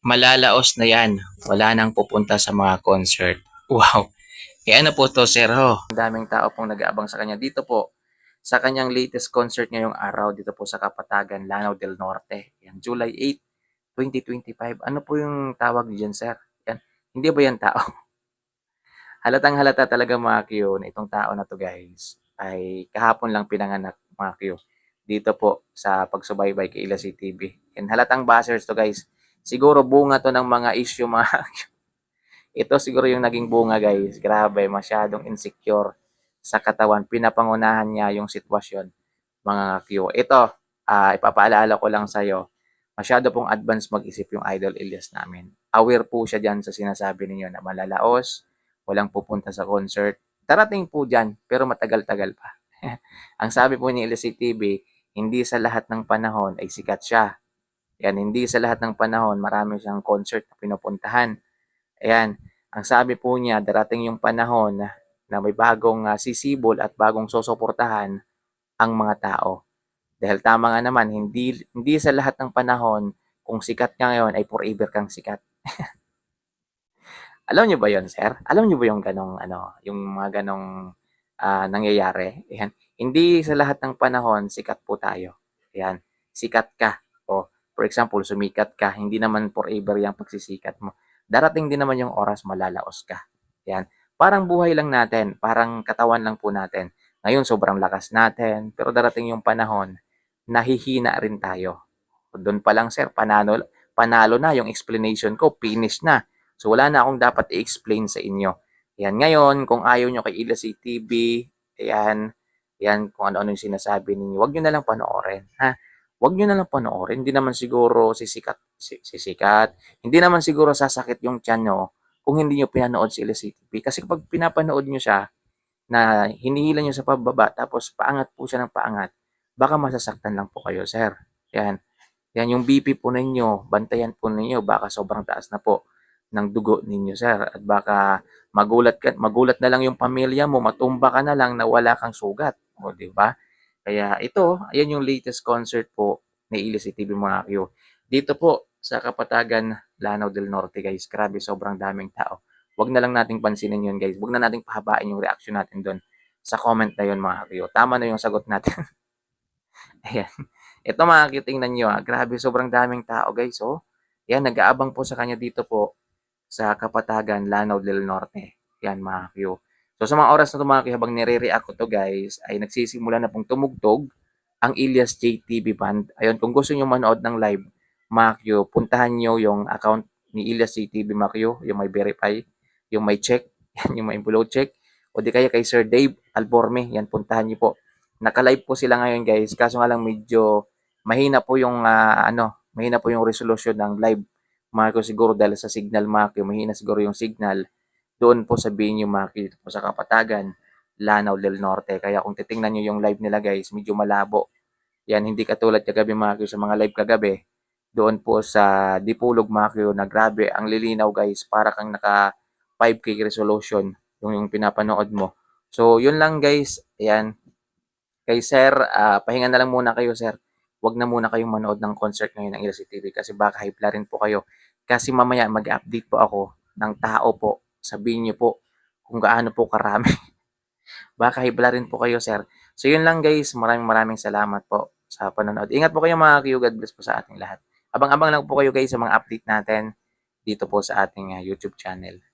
malalaos na yan. Wala nang pupunta sa mga concert. Wow. Eh ano po to, Sir? Ang daming tao pong nag-aabang sa kanya. Dito po, sa kanyang latest concert ngayong araw, dito po sa Kapatagan, Lanao del Norte. Yan, July 8, 2025. Ano po yung tawag niyo dyan, Sir? Yan. Hindi ba yan tao? Halatang halata talaga mga Q na itong tao na to guys ay kahapon lang pinanganak mga Q dito po sa pagsubaybay kay Ila TV. And halatang bashers to guys. Siguro bunga to ng mga issue mga. Ito siguro yung naging bunga guys. Grabe, masyadong insecure sa katawan. Pinapangunahan niya yung sitwasyon mga Q. Ito, ah, ipapaalala ko lang sa'yo. Masyado pong advance mag-isip yung Idol Elias namin. Aware po siya dyan sa sinasabi ninyo na malalaos, walang pupunta sa concert. Darating po dyan, pero matagal-tagal pa. Ang sabi po ni Elias TV, hindi sa lahat ng panahon ay sikat siya. Yan, hindi sa lahat ng panahon marami siyang concert na pinupuntahan. Ayan, ang sabi po niya, darating yung panahon na, may bagong ah, sisibol at bagong susuportahan ang mga tao. Dahil tama nga naman, hindi, hindi sa lahat ng panahon, kung sikat ka ngayon ay forever kang sikat. Alam niyo ba yon sir? Alam niyo ba yung ganong, ano, yung mga ganong ah, nangyayari? Ayan. Hindi sa lahat ng panahon, sikat po tayo. Ayan. Sikat ka. O, for example, sumikat ka. Hindi naman forever yung pagsisikat mo. Darating din naman yung oras malalaos ka. Ayan. Parang buhay lang natin. Parang katawan lang po natin. Ngayon, sobrang lakas natin. Pero darating yung panahon, nahihina rin tayo. Doon pa lang, sir, panalo, panalo na yung explanation ko. Finish na. So, wala na akong dapat i-explain sa inyo. Ayan, ngayon, kung ayaw nyo kay Ila TV, ayan, ayan, kung ano-ano yung sinasabi ninyo, huwag nyo na lang panoorin, ha? Huwag nyo na lang panoorin. Hindi naman siguro sisikat, si- sisikat. Hindi naman siguro sasakit yung tiyan nyo kung hindi nyo pinanood si Ila TV. Kasi kapag pinapanood nyo siya, na hinihila nyo sa pababa, tapos paangat po siya ng paangat, baka masasaktan lang po kayo, sir. Yan. Yan yung BP po ninyo, bantayan po ninyo, baka sobrang taas na po ng dugo ninyo, sir. At baka magulat ka, magulat na lang yung pamilya mo, matumba ka na lang na wala kang sugat. O, di ba? Kaya ito, ayan yung latest concert po ni Ilis TV mga Q. Dito po sa Kapatagan, Lanao del Norte, guys. Grabe, sobrang daming tao. Huwag na lang nating pansinin yun, guys. Huwag na nating pahabain yung reaction natin doon sa comment na yun, mga Q. Tama na yung sagot natin. ayan. Ito mga Q, tingnan nyo. ah. Grabe, sobrang daming tao, guys. Oh. Yan, nag-aabang po sa kanya dito po sa Kapatagan, Lanao del Norte. Yan mga Q. So sa mga oras na Q, habang nire-react ko to guys, ay nagsisimula na pong tumugtog ang Ilyas JTV Band. Ayun, kung gusto nyo manood ng live, Q, puntahan nyo yung account ni Ilyas JTV Q, yung may verify, yung may check, yung may upload check, o di kaya kay Sir Dave Alborme, yan, puntahan nyo po. Naka-live po sila ngayon guys, kaso nga lang medyo mahina po yung ah, ano, mahina po yung resolution ng live Marco siguro dahil sa signal Marco, mahina siguro yung signal. Doon po sabihin Marco dito po sa Kapatagan, Lanao del Norte. Kaya kung titingnan nyo yung live nila guys, medyo malabo. Yan, hindi katulad kagabi Marco sa mga live kagabi. Doon po sa Dipulog Marco na grabe, ang lilinaw guys, para kang naka 5K resolution yung, yung pinapanood mo. So, yun lang guys. Ayan. Kay sir, ah, pahinga na lang muna kayo sir wag na muna kayong manood ng concert ngayon ng Ilasi TV kasi baka hipla rin po kayo. Kasi mamaya mag-update po ako ng tao po. Sabihin niyo po kung gaano po karami. baka hipla rin po kayo, sir. So yun lang guys. Maraming maraming salamat po sa panonood. Ingat po kayo mga Q. God bless po sa ating lahat. Abang-abang lang po kayo guys sa mga update natin dito po sa ating ah, YouTube channel.